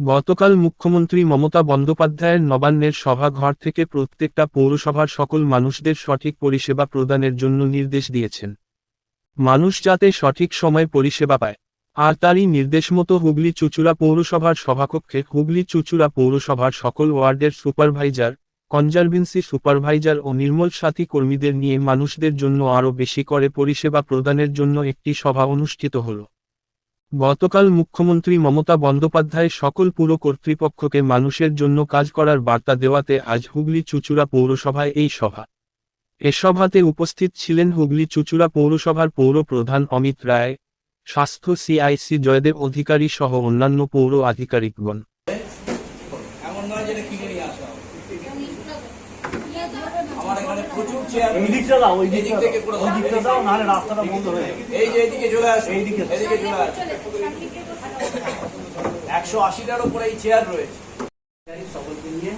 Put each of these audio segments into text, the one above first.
গতকাল মুখ্যমন্ত্রী মমতা বন্দ্যোপাধ্যায়ের নবান্নের সভাঘর থেকে প্রত্যেকটা পৌরসভার সকল মানুষদের সঠিক পরিষেবা প্রদানের জন্য নির্দেশ দিয়েছেন। মানুষ যাতে সঠিক সময়ে পরিষেবা পায়। আর তারই নির্দেশ মতো হুগলি চুচুড়া পৌরসভার সভাকক্ষে হুগলি চুচুড়া পৌরসভার সকল ওয়ার্ডের সুপারভাইজার, কনজারভেন্সি সুপারভাইজার ও নির্মল সাথী কর্মীদের নিয়ে মানুষদের জন্য আরও বেশি করে পরিষেবা প্রদানের জন্য একটি সভা অনুষ্ঠিত হলো। গতকাল মুখ্যমন্ত্রী মমতা বন্দ্যোপাধ্যায় সকল পুর কর্তৃপক্ষকে মানুষের জন্য কাজ করার বার্তা দেওয়াতে আজ হুগলি চুচুড়া পৌরসভায় এই সভা। এ সভাতে উপস্থিত ছিলেন হুগলি চুচুড়া পৌরসভার পৌর প্রধান অমিত রায়, স্বাস্থ্য সিআইসি জয়দেব অধিকারী সহ অন্যান্য পৌর আধিকারিকগণ। আমার এখানে প্রচুর চেয়ার এই দিকটা দাও ওই এদিক থেকে দাও। করে ওই দিকটা দাও নাহলে রাস্তাটা বন্ধ হয়ে যাবে। এই যে এদিকে চলে আসে এইদিকে। এদিকে চলে আসে। একশো আশিটার উপরে এই চেয়ার রয়েছে। সকলকে নিয়ে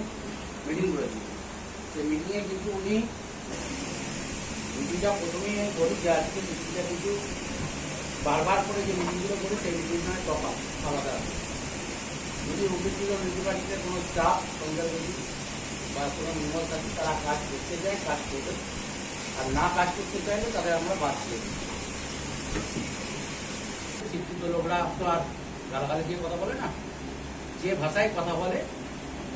মিটিং করেছি। সেই মিটিংয়ে কিন্তু উনি মিটিংটা প্রথমেই যে আজকে মিটিংটা কিন্তু বারবার করে যে মিটিংগুলো করি সেই মিটিং নয় তফাৎ আলাদা। যদি অভিযোগ মিউনিসিপালিটিতে কোনো স্টাফ কনজারভেটিভ বা কোনো নির্মল থাকে তারা কাজ করতে চায় কাজ করবে। আর না কাজ করতে চাইলে তাদের আমরা বাদ দিয়ে শিক্ষিত লোকরা তো আর গালাগালি দিয়ে কথা বলে না। যে ভাষায় কথা বলে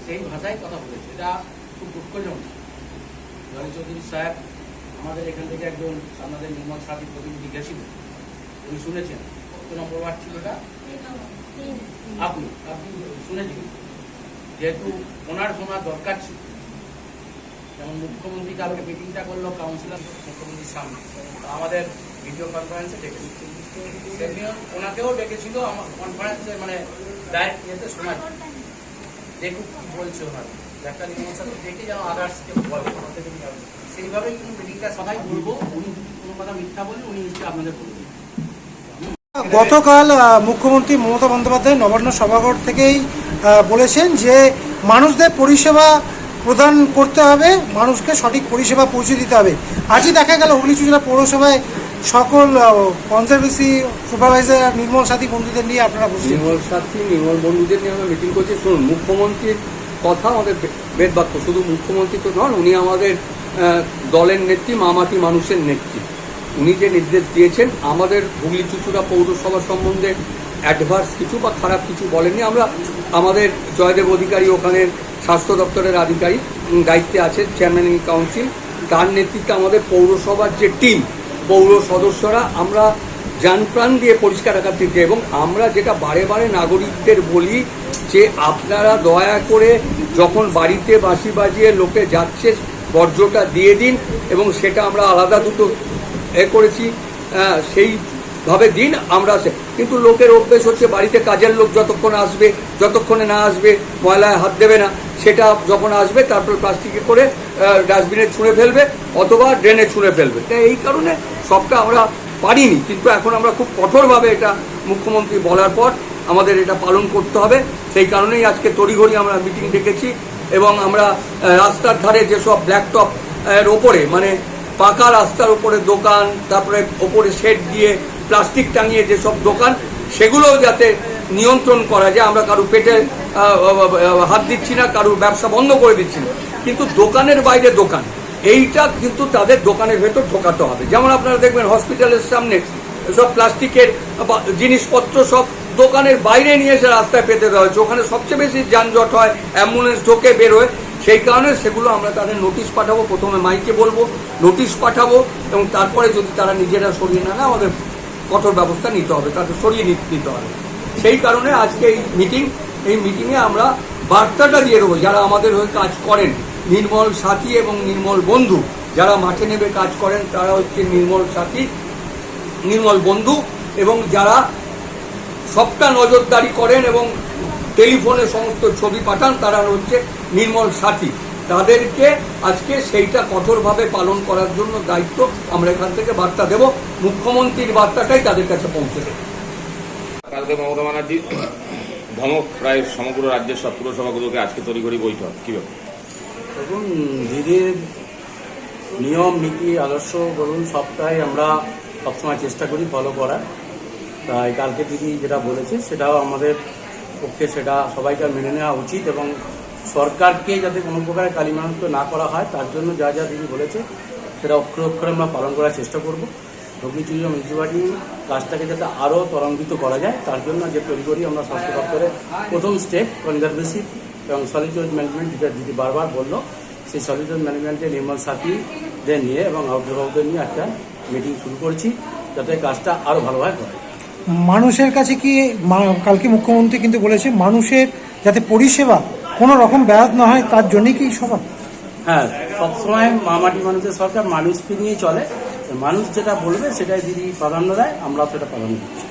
সেই ভাষায় কথা বলেছে এটা খুব দুঃখজনক। জয় চৌধুরী সাহেব আমাদের এখান থেকে একজন আমাদের নির্মল সাথী প্রতিনিধি গেছিল। উনি শুনেছেন। কত নম্বর ওয়ার্ড ছিল এটা? আপনি আপনি শুনেছেন? যেহেতু ওনার শোনা দরকার ছিল যেমন মুখ্যমন্ত্রী কালকে মিটিংটা করল কাউন্সিলর মুখ্যমন্ত্রীর সামনে। আমাদের ভিডিও কনফারেন্সে ডেকেছিল। ওনাকেও ডেকেছিল, আমার কনফারেন্সে মানে ডাইরেক্ট ইয়েতে শোনা দেখুক কি বলছে ওনার। একটা সাথে দেখে যেন আদার্সকে বলে। সেইভাবেই কিন্তু মিটিংটা সবাই বলব। উনি কোনো কথা মিথ্যা বলে উনি নিশ্চয়ই আপনাদের গতকাল মুখ্যমন্ত্রী মমতা বন্দ্যোপাধ্যায় নবান্ন সভাঘর থেকেই বলেছেন যে মানুষদের পরিষেবা প্রদান করতে হবে, মানুষকে সঠিক পরিষেবা পৌঁছে দিতে হবে। আজই দেখা গেল হুগলি চুচুড়া পৌরসভায় সকল কনজারভেন্সি সুপারভাইজার নির্মল সাথী বন্ধুদের নিয়ে আপনারা বসছেন। নির্মল সাথী, নির্মল বন্ধুদের নিয়ে আমরা মিটিং করছি। শুনুন, মুখ্যমন্ত্রীর কথা আমাদের বে- বেদ বাক্য শুধু মুখ্যমন্ত্রী তো নন, উনি আমাদের দলের নেত্রী, মামাটি মানুষের নেত্রী। উনি যে নির্দেশ দিয়েছেন, আমাদের হুগলি চুচুড়া পৌরসভা সম্বন্ধে অ্যাডভার্স কিছু বা খারাপ কিছু বলেননি। আমরা আমাদের জয়দেব অধিকারী ওখানে স্বাস্থ্য দপ্তরের আধিকারিক দায়িত্বে আছে চেয়ারম্যান কাউন্সিল তার নেতৃত্বে আমাদের পৌরসভার যে টিম পৌর সদস্যরা, আমরা প্রাণ দিয়ে পরিষ্কার রাখার দিকে এবং আমরা যেটা বারে বারে নাগরিকদের বলি যে আপনারা দয়া করে যখন বাড়িতে বাঁশি বাজিয়ে লোকে যাচ্ছে, বর্জ্যটা দিয়ে দিন এবং সেটা আমরা আলাদা দুটো এ করেছি সেইভাবে দিন আমরা কিন্তু লোকের অভ্যেস হচ্ছে বাড়িতে কাজের লোক যতক্ষণ আসবে, যতক্ষণে না আসবে, ময়লায় হাত দেবে না, সেটা যখন আসবে, তারপর প্লাস্টিকে করে ডাস্টবিনে ছুঁড়ে ফেলবে অথবা ড্রেনে ছুঁড়ে ফেলবে। তাই এই কারণে সবটা আমরা পারিনি, কিন্তু এখন আমরা খুব কঠোরভাবে এটা মুখ্যমন্ত্রী বলার পর আমাদের এটা পালন করতে হবে। সেই কারণেই আজকে তড়িঘড়ি আমরা মিটিং ডেকেছি এবং আমরা রাস্তার ধারে যেসব ব্ল্যাকটপ এর ওপরে মানে পাকা রাস্তার উপরে দোকান, তারপরে ওপরে শেড দিয়ে প্লাস্টিক টাঙিয়ে যেসব দোকান, সেগুলোও যাতে নিয়ন্ত্রণ করা যায়, আমরা কারও পেটে হাত দিচ্ছি না কারোর ব্যবসা বন্ধ করে দিচ্ছি না। কিন্তু দোকানের বাইরে দোকান, এইটা কিন্তু তাদের দোকানের ভেতর ঢোকাতে হবে। যেমন আপনারা দেখবেন হসপিটালের সামনে সব প্লাস্টিকের জিনিসপত্র সব দোকানের বাইরে নিয়ে এসে রাস্তায় পেতে দেওয়া হয়েছে। ওখানে সবচেয়ে বেশি যানজট হয়, অ্যাম্বুলেন্স ঢোকে বেরোয় সেই কারণে সেগুলো আমরা তাদের নোটিশ পাঠাবো, প্রথমে মাইকে বলব নোটিশ পাঠাবো এবং তারপরে যদি তারা নিজেরা সরিয়ে না নেয়, আমাদের কঠোর ব্যবস্থা নিতে হবে, তাদের সরিয়ে নিতে হবে। সেই কারণে আজকে এই মিটিং এই মিটিংয়ে আমরা বার্তাটা দিয়ে দেবো, যারা আমাদের হয়ে কাজ করেন, নির্মল সাথী এবং নির্মল বন্ধু, যারা মাঠে নেবে কাজ করেন, তারা হচ্ছে নির্মল সাথী, নির্মল বন্ধু এবং যারা সবটা নজরদারি করেন এবং টেলিফোনে সমস্ত ছবি পাঠান তারা হচ্ছে নির্মল সাথী। তাদেরকে আজকে সেইটা কঠোরভাবে পালন করার জন্য দায়িত্ব আমরা এখান থেকে বার্তা দেব। মুখ্যমন্ত্রীর বার্তাটাই তাদের কাছে পৌঁছে দেবে। কালকে মমতা ব্যানার্জি ধমক প্রায় সমগ্র রাজ্যের সব পুরসভাগুলোকে আজকে তড়িঘড়ি বৈঠক। কি ব্যাপার? দেখুন দিদির নিয়ম নীতি আদর্শ বলুন সবটাই আমরা সবসময় চেষ্টা করি ফলো করার। তাই কালকে দিদি যেটা বলেছে সেটাও আমাদের পক্ষে সেটা সবাইকার মেনে নেওয়া উচিত এবং সরকারকে যাতে কোনো প্রকারে কালিমান্ত না করা হয়, তার জন্য যা যা দিদি বলেছে সেটা অক্ষরে অক্ষরে আমরা পালন করার চেষ্টা করব। হুগলিচুরি মিউনিসিপালিটি কাজটাকে যাতে আরও ত্বরান্বিত করা যায়, তার জন্য যে তৈরি করি আমরা স্বাস্থ্য দপ্তরের প্রথম স্টেপ কনজারভেসিভ এবং সলিউড ম্যানেজমেন্ট, যেটা দিদি বারবার বলল, সেই সলিউড ম্যানেজমেন্টে নির্মল সাথীদের নিয়ে এবং অভিভাবকদের নিয়ে একটা মিটিং শুরু করছি, যাতে কাজটা আরও ভালোভাবে করে মানুষের কাছে কি কালকে মুখ্যমন্ত্রী কিন্তু বলেছে মানুষের যাতে পরিষেবা কোনো রকম ব্যাহত না হয়, তার জন্যই কি সভা? হ্যাঁ সবসময় মামাটি মানুষের সরকার মানুষকে নিয়ে চলে। মানুষ যেটা বলবে সেটাই দিদি প্রাধান্য দেয় আমরা সেটা প্রাধান্য দিচ্ছি।